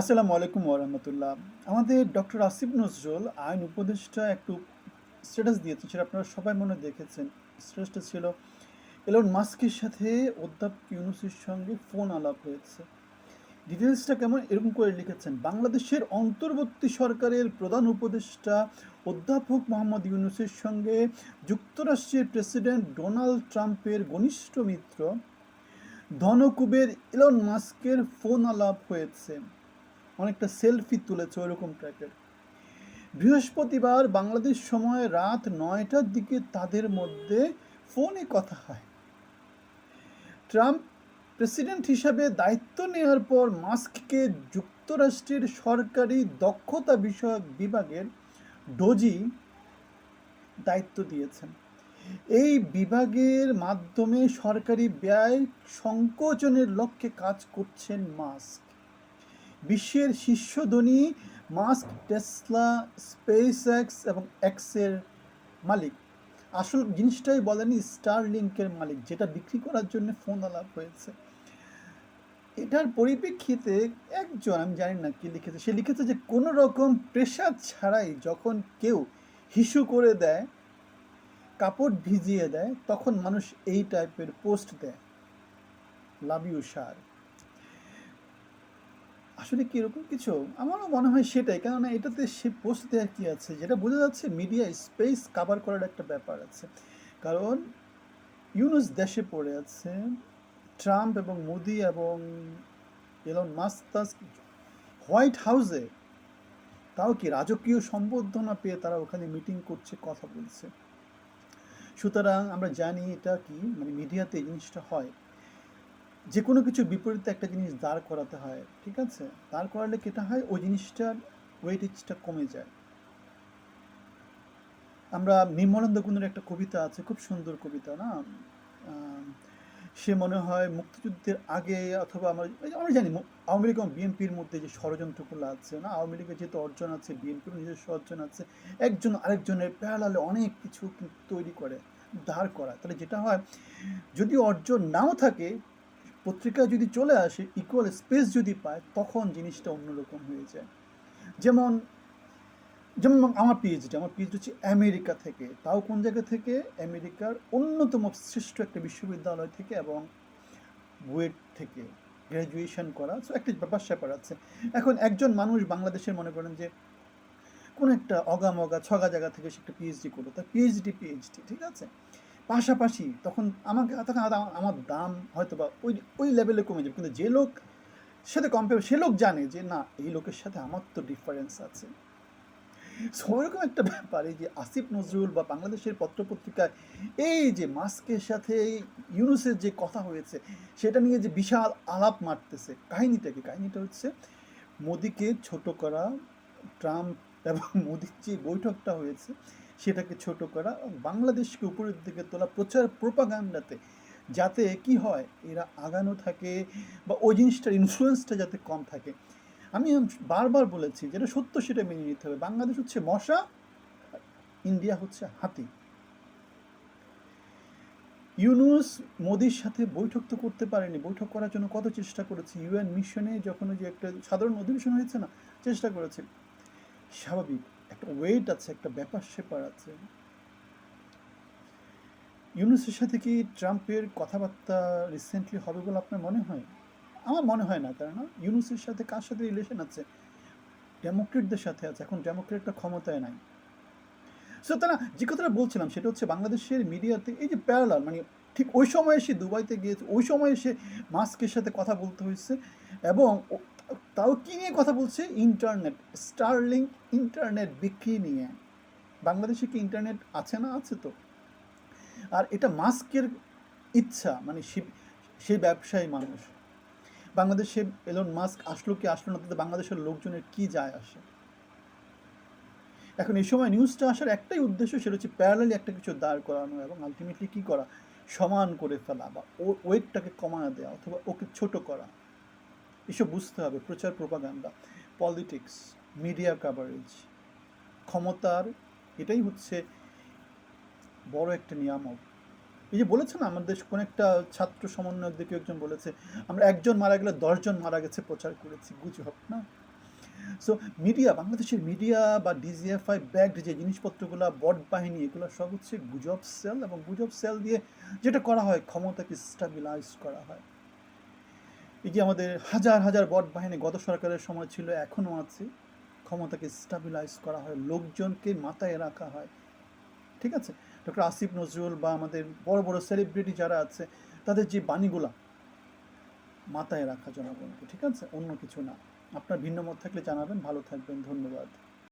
আসসালামু আলাইকুম ওরহমতুল্লাহ আমাদের ডক্টর আসিফ নজরুল আইন উপদেষ্টা একটু স্ট্যাটাস দিয়েছে সেটা আপনারা সবাই মনে দেখেছেন। স্ট্যাটাসটা ছিল এলন মাস্কের সাথে অধ্যাপক ইউনুসের সঙ্গে ফোন আলাপ হয়েছে। ডিটেলসটা কেমন? এরকম করে লিখেছেন, বাংলাদেশের অন্তর্বর্তী সরকারের প্রধান উপদেষ্টা অধ্যাপক মোহাম্মদ ইউনুসের সঙ্গে যুক্তরাষ্ট্রের প্রেসিডেন্ট ডোনাল্ড ট্রাম্পের ঘনিষ্ঠ মিত্র ধনকুবের ইলন মাস্কের ফোন আলাপ হয়েছে। অনেকটা সেলফি তুলেছে ওইরকম টাইপের বৃহস্পতিবার বাংলাদেশ সময় রাত নয়টার দিকে তাদের মধ্যে ফোনে কথা হয়। ট্রাম্প প্রেসিডেন্ট হিসাবে দায়িত্ব নেওয়ার পর মাস্ককে যুক্তরাষ্ট্রের সরকারি দক্ষতা বিষয়ক বিভাগের ডোজি দায়িত্ব দিয়েছেন। এই বিভাগের মাধ্যমে সরকারি ব্যয় সংকোচনের লক্ষ্যে কাজ করছেন মাস্ক। বিশ্বের শীর্ষ ধনী মাস্ক, টেসলা স্পেস এক্স এবং এক্সের মালিক। আসল জিনিসটাই বলেনি স্টার লিঙ্কের মালিক, যেটা বিক্রি করার জন্য ফোন আলাপ হয়েছে। এটার পরিপ্রেক্ষিতে একজন, আমি জানি না কি লিখেছে, সে লিখেছে যে কোনো রকম প্রেশার ছাড়াই যখন কেউ হিসু করে দেয়, কাপড় ভিজিয়ে দেয়, তখন মানুষ এই টাইপের পোস্ট দেয়। লাভ ইউ সার আসলে কি এরকম কিছু? আমারও মনে হয় সেটাই। কেননা এটাতে সে পোস্ট দেওয়ার কি আছে? যেটা বোঝা যাচ্ছে মিডিয়া স্পেস কাভার করার একটা ব্যাপার আছে। কারণ ইউনুস দেশে পড়ে আছে, ট্রাম্প এবং মোদি এবং এলন মাস্তাস হোয়াইট হাউসে তাও কি রাজকীয় সম্বর্ধনা পেয়ে তারা ওখানে মিটিং করছে, কথা বলছে। সুতরাং আমরা জানি এটা কি মানে মিডিয়াতে এই জিনিসটা হয়। যে কোনো কিছু বিপরীতে একটা জিনিস দাঁড় করাতে হয়, ঠিক আছে? দাঁড় করালে কেটা হয়? ওই জিনিসটার ওয়েটেজটা কমে যায়। আমরা নির্মলানন্দ গুণের একটা কবিতা আছে, খুব সুন্দর কবিতা, না? সে মনে হয় মুক্তিযুদ্ধের আগে অথবা আমরা আমরা জানি আওয়ামী লীগ এবং বিএনপির মধ্যে যে ষড়যন্ত্রগুলো আছে, না? আওয়ামী লীগের যেহেতু অর্জন আছে বিএনপির নিজস্ব অর্জন আছে, একজন আরেকজনের প্যারালালে অনেক কিছু তৈরি করে, দাঁড় করা তাহলে যেটা হয়, যদি অর্জন নাও থাকে পত্রিকা যদি চলে আসে ইকুয়াল স্পেস যদি পায়, তখন জিনিসটা অন্যরকম হয়ে যায়। যেমন যেমন আমার পিএইচডি আমার পিএইচডি হচ্ছে আমেরিকা থেকে। তাও কোন জায়গা থেকে? আমেরিকার অন্যতম শ্রেষ্ঠ একটা বিশ্ববিদ্যালয় থেকে এবং বুয়েট থেকে গ্র্যাজুয়েশন করা। সো একটা ব্যাপার, স্যাপার আছে। এখন একজন মানুষ বাংলাদেশের মনে করেন যে, কোন একটা অগামগা ছগা জায়গা থেকে সে একটা পিএইচডি করল। তার পিএইচডি পিএইচডি ঠিক আছে? পাশাপাশি তখন আমাকে তখন আমার- দাম হয়তো বা ওই ওই লেভেলে কমে যাবে। কিন্তু যে লোক সাথে কম্পেয়ার সে লোক জানে যে না এই লোকের সাথে আমার তো ডিফারেন্স আছে। So, ওইরকম একটা ব্যাপার যে আসিফ নজরুল বা বাংলাদেশের পত্রপত্রিকায় এই যে মাস্কের সাথে ইউনুসের যে কথা হয়েছে সেটা নিয়ে যে বিশাল আলাপ মারতেছে কাহিনীটা কি কাহিনীটা হচ্ছে মোদিকে ছোট করা ট্রাম্প এবং মোদির যে বৈঠকটা হয়েছে সেটাকে ছোট করা বাংলাদেশকে উপরের দিকে তোলা প্রচার প্রোপাগান্ডাতে যাতে কি হয়, এরা আগানো থাকে বা ওই জিনিসটার ইনফ্লুয়েন্সটা যাতে কম থাকে। আমি বারবার বলেছি যেটা সত্য, সেটা মেনে নিতে হবে। বাংলাদেশ হচ্ছে মশা, ইন্ডিয়া হচ্ছে হাতি। ইউনুস মোদির সাথে বৈঠক তো করতে পারেনি। বৈঠক করার জন্য কত চেষ্টা করেছে? ইউএন মিশনে যখন যে একটা সাধারণ অধিবেশন হয়েছে না, চেষ্টা করেছে। স্বাভাবিক। একটা ওয়েট আছে, একটা ব্যাপার স্যাপার আছে। ইউনুসের সাথে কি ট্রাম্পের কথাবার্তা রিসেন্টলি হবে বলে আপনার মনে হয়? আমার মনে হয় না কারণ ইউনুসের সাথে কার সাথে রিলেশন আছে? ডেমোক্রেটদের সাথে আছে, এখন ডেমোক্রেটটা ক্ষমতায় নাই। সো তারা যে কথাটা বলছিলাম, সেটা হচ্ছে বাংলাদেশের মিডিয়াতে এই যে প্যারালাল মানে ঠিক ওই সময় এসে দুবাইতে গিয়েছে, ওই সময় এসে মাস্কের সাথে কথা বলতে হয়েছে এবং তাও কি নিয়ে কথা বলছে? ইন্টারনেট, স্টারলিং ইন্টারনেট বিক্রি নিয়ে। বাংলাদেশে কি ইন্টারনেট আছে না আছে তো? আর এটা মাস্কের ইচ্ছা মানে সে ব্যবসায়ী মানুষ। বাংলাদেশে এলন মাস্ক আসলো কি আসলো না, তাতে বাংলাদেশের লোকজনের কি যায় আসে? এখন এই সময় নিউজটা আসার একটাই উদ্দেশ্য সেটা হচ্ছে প্যারালালি একটা কিছু দাঁড় করানো এবং আলটিমেটলি কী করা? সমান করে ফেলা বা ওর ওয়েটটাকে কমানো দেওয়া অথবা ওকে ছোট করা। এসব বুঝতে হবে, প্রচার প্রপাগান্ডা, পলিটিক্স, মিডিয়া কাভারেজ ক্ষমতার, এটাই হচ্ছে বড় একটা নিয়ামক। এই যে বলেছে না, আমাদের কোনো একটা ছাত্র সমন্বয়ক দিকে একজন বলেছে, আমরা একজন মারা গেলে দশজন মারা গেছে, প্রচার করেছি, গুজব না। সো মিডিয়া বাংলাদেশের মিডিয়া বা ডিজিএফআই ব্যাগড যে জিনিসপত্রগুলো, বট বাহিনী, এগুলো সব হচ্ছে গুজব সেল এবং গুজব সেল দিয়ে যেটা করা হয়, ক্ষমতাকে স্টাবিলাইজ করা হয়। এই যে আমাদের হাজার হাজার বট বাহিনী, গত সরকারের সময় ছিল, এখনও আছে। ক্ষমতাকে স্টাবিলাইজ করা হয়, লোকজনকে মাথায় রাখা হয়। ঠিক আছে? ডক্টর আসিফ নজরুল বা আমাদের বড় বড় সেলিব্রিটি যারা আছে, তাদের যে বাণীগুলা মাথায় রাখা জনগণকে, ঠিক আছে? অন্য কিছু না। আপনার ভিন্ন মত থাকলে জানাবেন। ভালো থাকবেন। ধন্যবাদ।